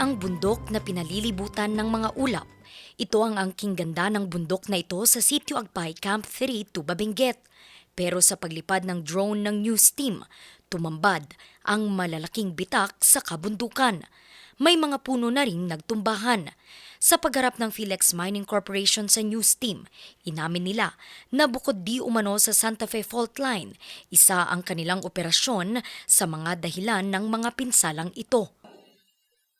ang bundok na pinalilibutan ng mga ulap. Ito ang angking ganda ng bundok na ito sa Sitio Agpay Camp 3, Tuba Benguet. Pero sa paglipad ng drone ng news team, tumambad ang malalaking bitak sa kabundukan. May mga puno na rin nagtumbahan. Sa pagharap ng Philex Mining Corporation sa news team, inamin nila na bukod di umano sa Santa Fe Fault Line, isa ang kanilang operasyon sa mga dahilan ng mga pinsalang ito.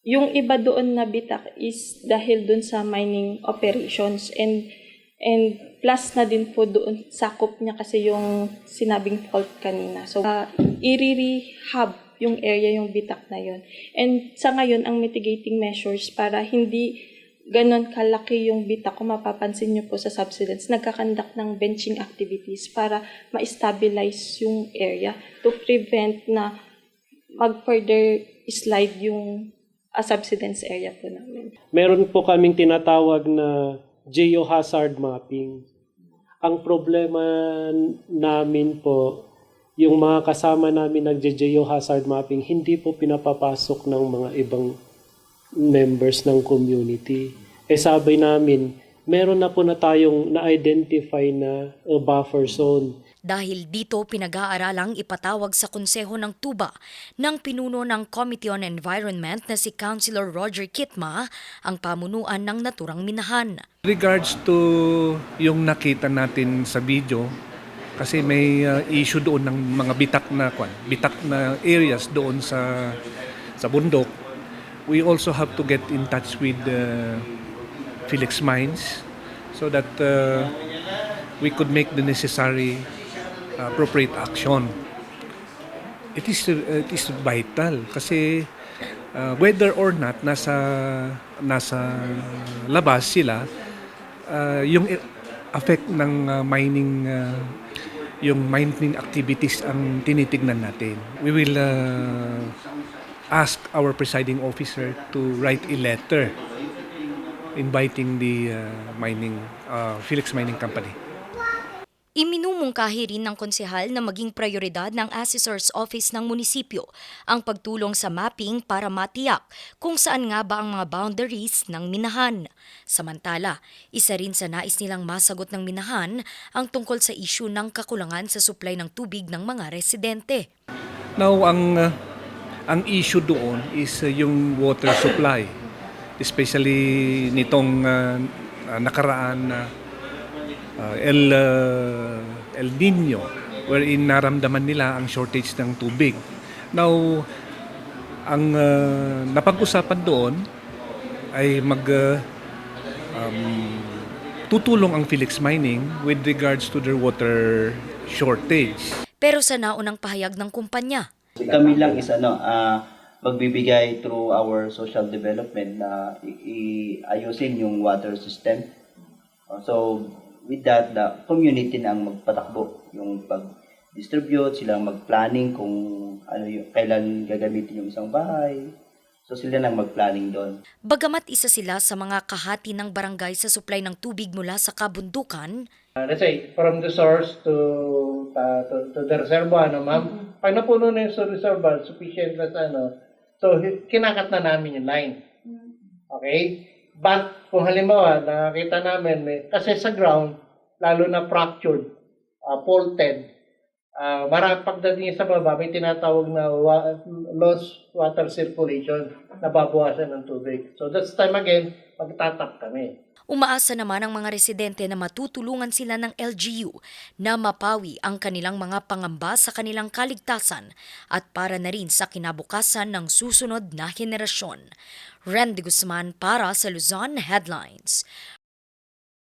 Yung iba doon na bitak is dahil doon sa mining operations and and plus na din po doon sakop niya kasi yung sinabing fault kanina. So, uh, i-rehab yung area yung bitak na yon. And sa ngayon, ang mitigating measures para hindi ganon kalaki yung bitak, kung mapapansin nyo po sa subsidence, nagkakandak ng benching activities para ma-stabilize yung area to prevent na mag-further slide yung a subsidence area po namin. Meron po kaming tinatawag na geohazard mapping. Ang problema namin po, yung mga kasama namin nagje-geohazard mapping, hindi po pinapapasok ng mga ibang members ng community. Eh sabi namin, meron na po na tayong na-identify na uh, buffer zone. Dahil dito pinag-aaralang ipatawag sa Konseho ng Tuba ng pinuno ng Committee on Environment na si Councilor Roger Kitma ang pamunuan ng naturang minahan. Regards to yung nakita natin sa video, kasi may uh, issue doon ng mga bitak na kwan, bitak na areas doon sa sa bundok. We also have to get in touch with uh, Felix Mines so that uh, we could make the necessary appropriate action. It is uh, it is vital kasi uh, whether or not nasa nasa labas sila uh, yung effect ng uh, mining uh, yung mining activities ang tinitignan natin. We will uh, ask our presiding officer to write a letter inviting the uh, mining uh, Felix Mining Company. Iminumungkahi rin ng konsehal na maging prioridad ng Assessor's Office ng munisipyo ang pagtulong sa mapping para matiyak kung saan nga ba ang mga boundaries ng minahan. Samantala, isa rin sa nais nilang masagot ng minahan ang tungkol sa issue ng kakulangan sa supply ng tubig ng mga residente. Now, ang uh, ang issue doon is uh, yung water supply. Especially nitong uh, nakaraan na uh, El uh, El Nino wherein naramdaman nila ang shortage ng tubig. Now, ang uh, napag-usapan doon ay mag uh, um, tutulong ang Felix Mining with regards to their water shortage. Pero sa naunang pahayag ng kumpanya, Kami lang is ano, ah, magbibigay through our social development na i- iayusin yung water system. Uh, So, with that, the community na ang magpatakbo. Yung pag-distribute, silang mag-planning kung ano yung, kailan gagamitin yung isang bahay. So, sila nang mag-planning doon. bagamat isa sila sa mga kahati ng barangay sa supply ng tubig mula sa kabundukan, Uh, let's say, from the source to uh, to, to the reservoir, ano, ma'am? Pag napuno na yung reservoir, sufficient na sa ano, so kinakat na namin yung line. Okay? But, kung halimbawa, nakakita namin, may, kasi sa ground, lalo na fractured, uh, faulted, uh, marami pagdating sa baba, may tinatawag na wa- lost water circulation, nababawasan ng tubig. So, that's time again, magtatap kami. Umaasa naman ang mga residente na matutulungan sila ng LGU na mapawi ang kanilang mga pangamba sa kanilang kaligtasan at para na rin sa kinabukasan ng susunod na henerasyon. Randy Guzman para sa Luzon Headlines.